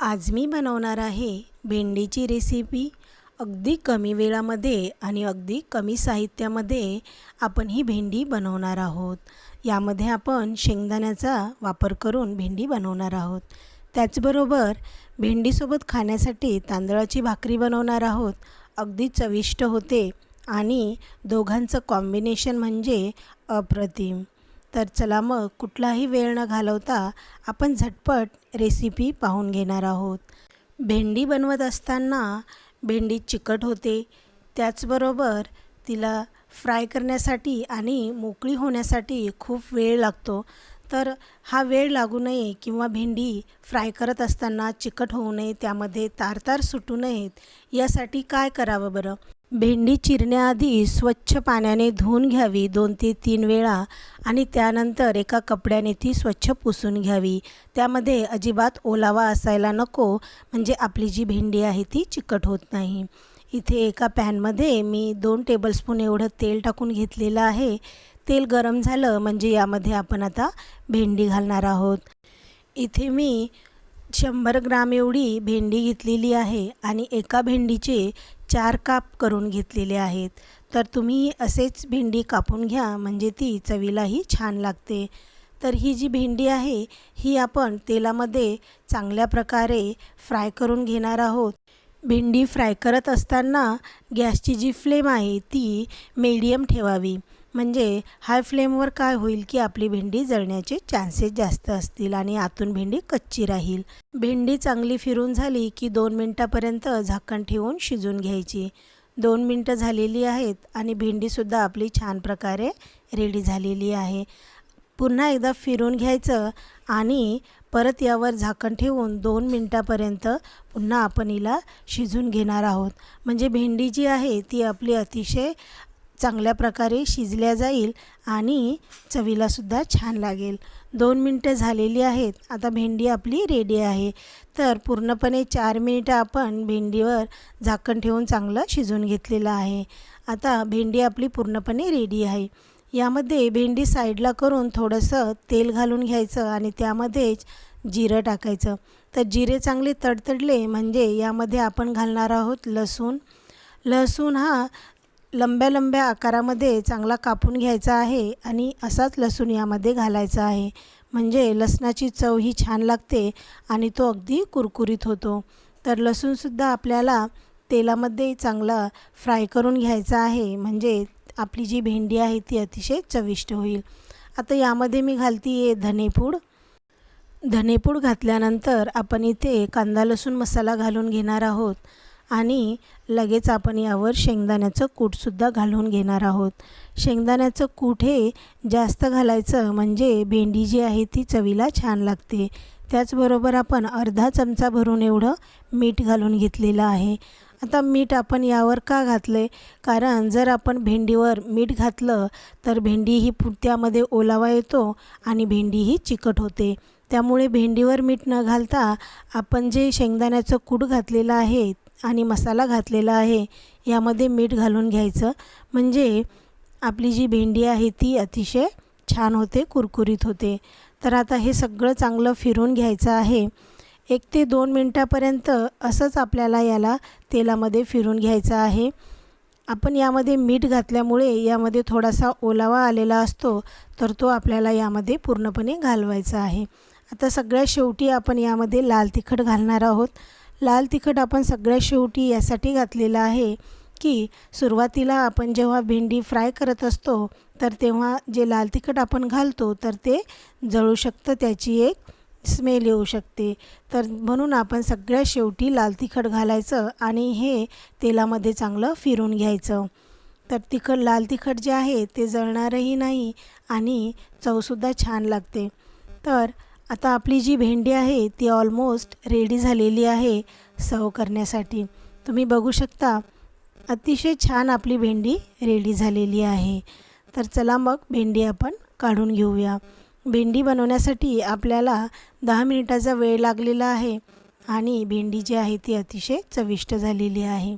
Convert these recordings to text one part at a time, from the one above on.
आज मी बनवणार आहे भेंडीची रेसिपी अगदी कमी वेळामध्ये आणि अगदी कमी साहित्यामध्ये आपण ही भेंडी बनवणार आहोत. यामध्ये आपण शेंगदाण्याचा वापर करून भेंडी बनवणार आहोत. त्याचबरोबर भेंडीसोबत खाण्यासाठी तांदळाची भाकरी बनवणार आहोत. अगदी चविष्ट होते आणि दोघांचं कॉम्बिनेशन म्हणजे अप्रतिम. तर चला मग कुठलाही वेळ न घालवता आपण झटपट रेसिपी पाहून घेणार आहोत. भेंडी बनवत असताना भेंडी चिकट होते. त्याचबरोबर तिला फ्राय करण्यासाठी आणि मोकळी होण्यासाठी खूप वेळ लागतो. तर हा वेळ लागू नये किंवा भेंडी फ्राय करत असताना चिकट होऊ नये त्यामध्ये तारतार सुटू नयेत यासाठी काय करावं बरं? भेंडी चिरण्याआधी स्वच्छ पाण्याने धुवून घ्यावी दोन ते तीन वेळा आणि त्यानंतर एका कपड्याने ती स्वच्छ पुसून घ्यावी. त्यामध्ये अजिबात ओलावा असायला नको म्हणजे आपली जी भेंडी आहे ती चिकट होत नाही. इथे एका पॅनमध्ये मी दोन टेबलस्पून एवढं तेल टाकून घेतलेलं आहे. तेल गरम झालं म्हणजे यामध्ये आपण आता भेंडी घालणार आहोत. इथे मी शंभर ग्राम एवढी भेंडी घेतलेली आहे आणि एका भेंडीचे चार काप करून घेतलेले आहेत. तर तुम्ही असेच भेंडी कापून घ्या म्हणजे ती चवीलाही छान लागते. तर ही जी भेंडी आहे ही आपण तेलामध्ये चांगल्या प्रकारे फ्राय करून घेणार आहोत. भेंडी फ्राय करत असताना गॅसची जी फ्लेम आहे ती मीडियम ठेवावी. म्हणजे हाय फ्लेमवर काय होईल की आपली भेंडी जळण्याचे चान्सेस जास्त असतील आणि आतून भेंडी कच्ची राहील. भेंडी चांगली फिरून झाली की दोन मिनटापर्यंत झाकण ठेवून शिजून घ्यायची. दोन मिनटं झालेली आहेत आणि भेंडीसुद्धा आपली छान प्रकारे रेडी झालेली आहे. पुन्हा एकदा फिरून घ्यायचं आणि परत यावर झाकण ठेवून दोन मिनटापर्यंत पुन्हा आपण हिला शिजून घेणार आहोत. म्हणजे भेंडी जी आहे ती आपली अतिशय चांगल्या प्रकारे शिजल्या जाईल आणि चवीलासुद्धा छान लागेल. दोन मिनटं झालेली आहेत. आता भेंडी आपली रेडी आहे. तर पूर्णपणे चार मिनिटं आपण भेंडीवर झाकण ठेवून चांगलं शिजवून घेतलेलं आहे. आता भेंडी आपली पूर्णपणे रेडी आहे. यामध्ये भेंडी साईडला करून थोडंसं तेल घालून घ्यायचं आणि त्यामध्येच जिरं टाकायचं. तर जिरे चांगले तडतडले म्हणजे यामध्ये आपण घालणार आहोत लसूण. लसूण हा लंब्या लंब्या आकारामध्ये चांगला कापून घ्यायचा आहे आणि असाच लसूण यामध्ये घालायचा आहे. म्हणजे लसणाची चव ही छान लागते आणि तो अगदी कुरकुरीत होतो. तर लसूणसुद्धा आपल्याला तेलामध्ये चांगला फ्राय करून घ्यायचा आहे. म्हणजे आपली जी भेंडी आहे ती अतिशय चविष्ट होईल. आता यामध्ये मी घालते आहे धनेपूड धनेपूड घातल्यानंतर आपण इथे कांदा लसूण मसाला घालून घेणार आहोत. आणि लगेच आपण यावर शेंगदाण्याचं कूटसुद्धा घालून घेणार आहोत. शेंगदाण्याचं कूट हे जास्त घालायचं म्हणजे भेंडी जी आहे ती चवीला छान लागते. त्याचबरोबर आपण अर्धा चमचा भरून एवढं मीठ घालून घेतलेलं आहे. आता मीठ आपण यावर का घातलं कारण जर आपण भेंडीवर मीठ घातलं तर भेंडी ही पुरत्यामध्ये ओलावा येतो आणि भेंडी ही चिकट होते. त्यामुळे भेंडीवर मीठ न घालता आपण जे शेंगदाण्याचं कूट घातलेलं आहे आणि मसाला घातलेला आहे. यामध्ये मीठ घालून घ्यायचं. म्हणजे आपली जी भेंडी आहे ती अतिशय छान होते कुरकुरीत होते. तर आता हे सगळं चांगलं फिरून घ्यायचं आहे. एक ते दोन मिनटापर्यंत असंच आपल्याला याला तेलामध्ये फिरून घ्यायचं आहे. आपण यामध्ये मीठ घातल्यामुळे यामध्ये थोडासा ओलावा आलेला असतो तर तो आपल्याला यामध्ये पूर्णपणे घालवायचा आहे. आता सगळ्या शेवटी आपण यामध्ये लाल तिखट घालणार आहोत. लाल तिखट आपण सगळ्यात शेवटी यासाठी घातलेलं आहे की सुरुवातीला आपण जेव्हा भेंडी फ्राय करत असतो तर तेव्हा जे लाल तिखट आपण घालतो तर ते जळू शकतं त्याची एक स्मेल येऊ शकते. तर म्हणून आपण सगळ्या शेवटी लाल तिखट घालायचं आणि हे तेलामध्ये चांगलं फिरून घ्यायचं. तर तिखट लाल तिखट जे आहे ते जळणारही नाही आणि चवसुद्धा छान लागते. तर आता आपली जी भेंडी आहे ती ऑलमोस्ट रेडी झालेली आहे सर्व करण्यासाठी. तुम्ही बघू शकता अतिशय छान आपली भेंडी रेडी झालेली आहे. तर चला मग भेंडी आपण काढून घेऊया. भेंडी बनवण्यासाठी आपल्याला दहा मिनिटाचा वेळ लागलेला आहे आणि भेंडी जी आहे ती अतिशय चविष्ट झालेली आहे.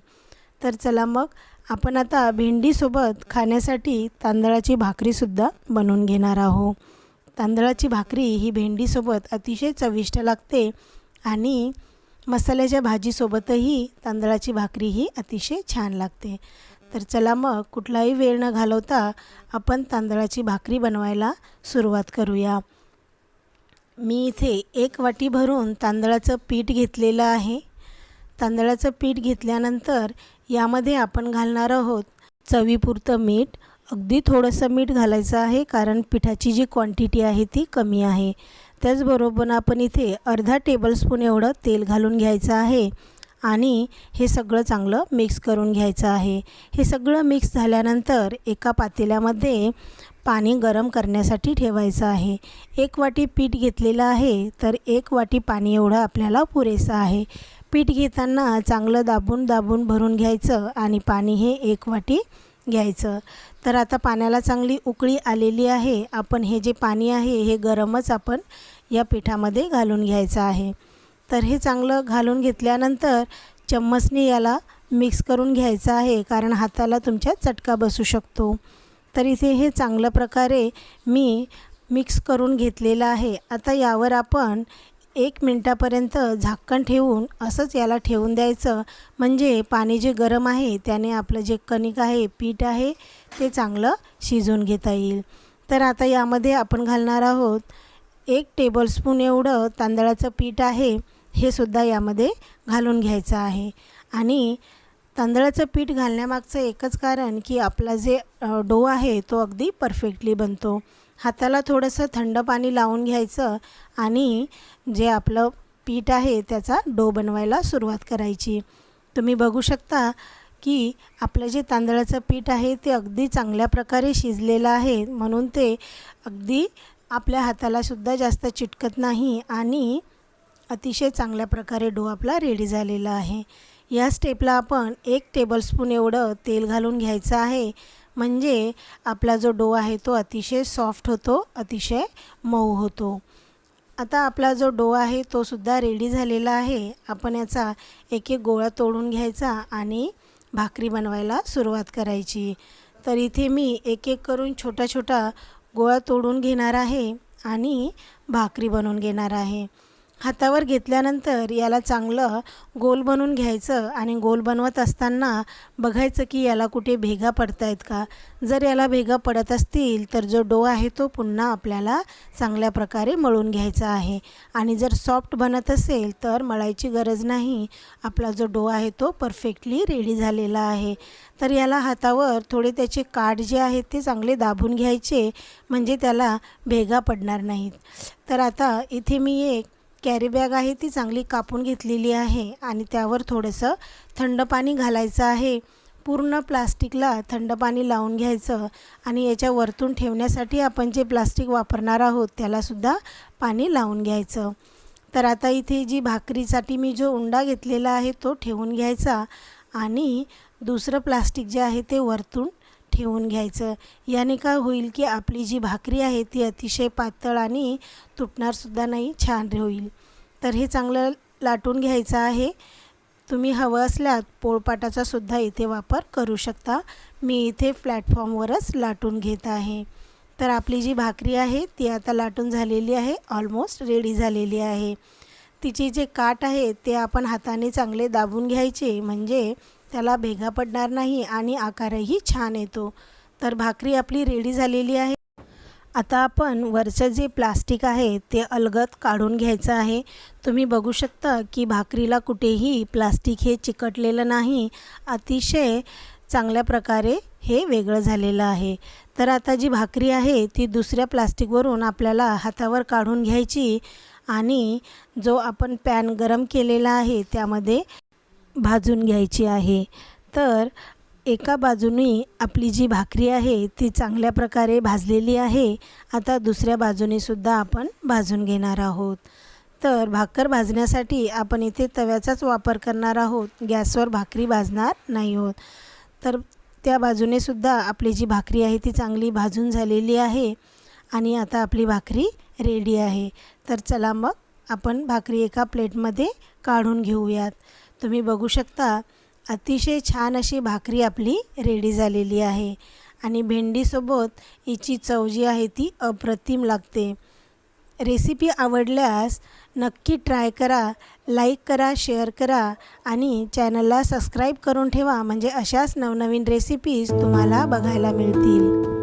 तर चला मग आपण आता भेंडीसोबत खाण्यासाठी तांदळाची भाकरीसुद्धा बनवून घेणार आहोत. तांदळाची भाकरी ही भेंडीसोबत अतिशय चविष्ट लागते आणि मसाल्याच्या भाजीसोबतही तांदळाची भाकरी ही अतिशय छान लागते. तर चला मग कुठलाही वेळ न घालवता आपण तांदळाची भाकरी बनवायला सुरुवात करूया. मी इथे एक वाटी भरून तांदळाचं पीठ घेतलेलं आहे. तांदळाचं पीठ घेतल्यानंतर यामध्ये आपण घालणार आहोत चवीपुरतं मीठ अगदी थोडंसं मीठ घालायचं आहे कारण पिठाची जी क्वांटिटी आहे ती कमी आहे. त्याचबरोबर आपण इथे अर्धा टेबलस्पून एवढं तेल घालून घ्यायचं आहे आणि हे सगळं चांगलं मिक्स करून घ्यायचं आहे. हे सगळं मिक्स झाल्यानंतर एका पातेल्यामध्ये पाणी गरम करण्यासाठी ठेवायचं आहे. एक वाटी पीठ घेतलेलं आहे तर एक वाटी पाणी एवढं आपल्याला पुरेसं आहे. पीठ घेताना चांगलं दाबून दाबून भरून घ्यायचं आणि पाणी हे एक वाटी घ्यायचं. तर आता पाण्याला चांगली उकळी आलेली आहे. आपण हे जे पाणी आहे हे गरमच आपण या पिठामध्ये घालून घ्यायचं आहे. तर हे चांगलं घालून घेतल्यानंतर चम्मचने याला मिक्स करून घ्यायचं आहे कारण हाताला तुमच्या चटका बसू शकतो. तर इथे हे चांगल्या प्रकारे मी मिक्स करून घेतलेलं आहे. आता यावर आपण एक मिनटापर्यंत झाकण ठेवून असंच याला ठेवून द्यायचं. म्हणजे पाणी जे गरम आहे त्याने आपलं जे कणिक आहे पीठ आहे ते चांगलं शिजून घेता येईल. तर आता यामध्ये आपण घालणार आहोत एक टेबलस्पून एवढं तांदळाचं पीठ आहे हे सुद्धा यामध्ये घालून घ्यायचं आहे. आणि तांदळाचं पीठ घालण्यामागचं एकच कारण की आपला जे डो आहे तो अगदी परफेक्टली बनतो. हाताला थोडंसं थंड पाणी लावून घ्यायचं आणि जे आपलं पीठ आहे त्याचा डो बनवायला सुरुवात करायची. तुम्ही बघू शकता की आपलं जे तांदळाचं पीठ आहे ते अगदी चांगल्या प्रकारे शिजलेलं आहे. म्हणून ते अगदी आपल्या हातालासुद्धा जास्त चिटकत नाही आणि अतिशय चांगल्या प्रकारे डो आपला रेडी झालेला आहे. या स्टेपला आपण एक टेबलस्पून एवढं तेल घालून घ्यायचं आहे. म्हणजे आपला जो डो आहे तो अतिशय सॉफ्ट होतो अतिशय मऊ होतो. आता आपला जो डो आहे तो सुद्धा रेडी झालेला आहे. आपण याचा एक एक गोळा तोडून घ्यायचा आणि भाकरी बनवायला सुरुवात करायची. तर इथे मी एक एक करून छोटा छोटा गोळा तोडून घेणार आहे आणि भाकरी बनवून घेणार आहे. हातावर घेतल्यानंतर याला चांगलं गोल बनवून घ्यायचं आणि गोल बनवत असताना बघायचं की याला कुठे भेगा पडत आहेत का. जर याला भेगा पडत असतील तर जो डो आहे तो पुन्हा आपल्याला चांगल्या प्रकारे मळून घ्यायचा आहे. आणि जर सॉफ्ट बनत असेल तर मळायची गरज नाही. आपला जो डो आहे तो परफेक्टली रेडी झालेला आहे. तर याला हातावर थोडे त्याचे काठ जे आहेत ते चांगले दाबून घ्यायचे. म्हणजे त्याला भेगा पडणार नाहीत. तर आता इथे मी एक कॅरी बॅग आहे ती चांगली कापून घेतलेली आहे आणि त्यावर थोडंसं थंड पाणी घालायचं आहे. पूर्ण प्लास्टिकला थंड पाणी लावून घ्यायचं आणि याच्या वरतून ठेवण्यासाठी आपण जे प्लास्टिक वापरणार आहोत त्यालासुद्धा पाणी लावून घ्यायचं. तर आता इथे जी भाकरीसाठी मी जो उंडा घेतलेला आहे तो ठेवून घ्यायचा आणि दुसरं प्लास्टिक जे आहे ते वरतून ठेवून घ्यायचं. याने काय होईल की आपली जी भाकरी आहे ती अतिशय पातळ आणि तुटणारसुद्धा नाही छान होईल. तर हे चांगलं लाटून घ्यायचं आहे. तुम्ही हवं असल्यास पोळपाटाचा सुद्धा इथे वापर करू शकता. मी इथे प्लॅटफॉर्मवरच लाटून घेत आहे. तर आपली जी भाकरी आहे ती आता लाटून झालेली आहे ऑलमोस्ट रेडी झालेली आहे. तिचे जे काठ आहे ते आपण हाताने चांगले दाबून घ्यायचे म्हणजे त्याला भेगा पडणार नाही आणि आकारही छान येतो. तर भाकरी आपली रेडी झालेली आहे. आता आपण वरचं जे प्लास्टिक आहे ते अलगद काढून घ्यायचं आहे. तुम्ही बघू शकता की भाकरीला कुठेही प्लास्टिक हे चिकटलेलं नाही. अतिशय चांगल्या प्रकारे हे वेगळं झालेलं आहे. तर आता जी भाकरी आहे ती दुसऱ्या प्लास्टिकवरून आपल्याला हातावर काढून घ्यायची आणि जो आपण पॅन गरम केलेला आहे त्यामध्ये भाजून घ्यायची आहे. तर एका बाजूनी आपली जी भाकरी आहे ती चांगल्या प्रकारे भाजलेली आहे. आता दुसऱ्या बाजूनेसुद्धा आपण भाजून घेणार आहोत. तर भाकर भाजण्यासाठी आपण इथे तव्याचाच वापर करणार आहोत. गॅसवर भाकरी भाजणार नाही होत. तर त्या बाजूनेसुद्धा आपली जी भाकरी आहे ती चांगली भाजून झालेली आहे आणि आता आपली भाकरी रेडी आहे. तर चला मग आपण भाकरी एका प्लेटमध्ये काढून घेऊयात. तुम्ही बघू शकता अतिशय छान अशी भाकरी आपली रेडी झालेली आहे. आणि भेंडीसोबत हिची चव जी आहे ती अप्रतिम लागते. रेसिपी आवडल्यास नक्की ट्राय करा लाईक करा शेअर करा आणि चॅनलला सबस्क्राईब करून ठेवा म्हणजे अशाच नवनवीन रेसिपीज तुम्हाला बघायला मिळतील.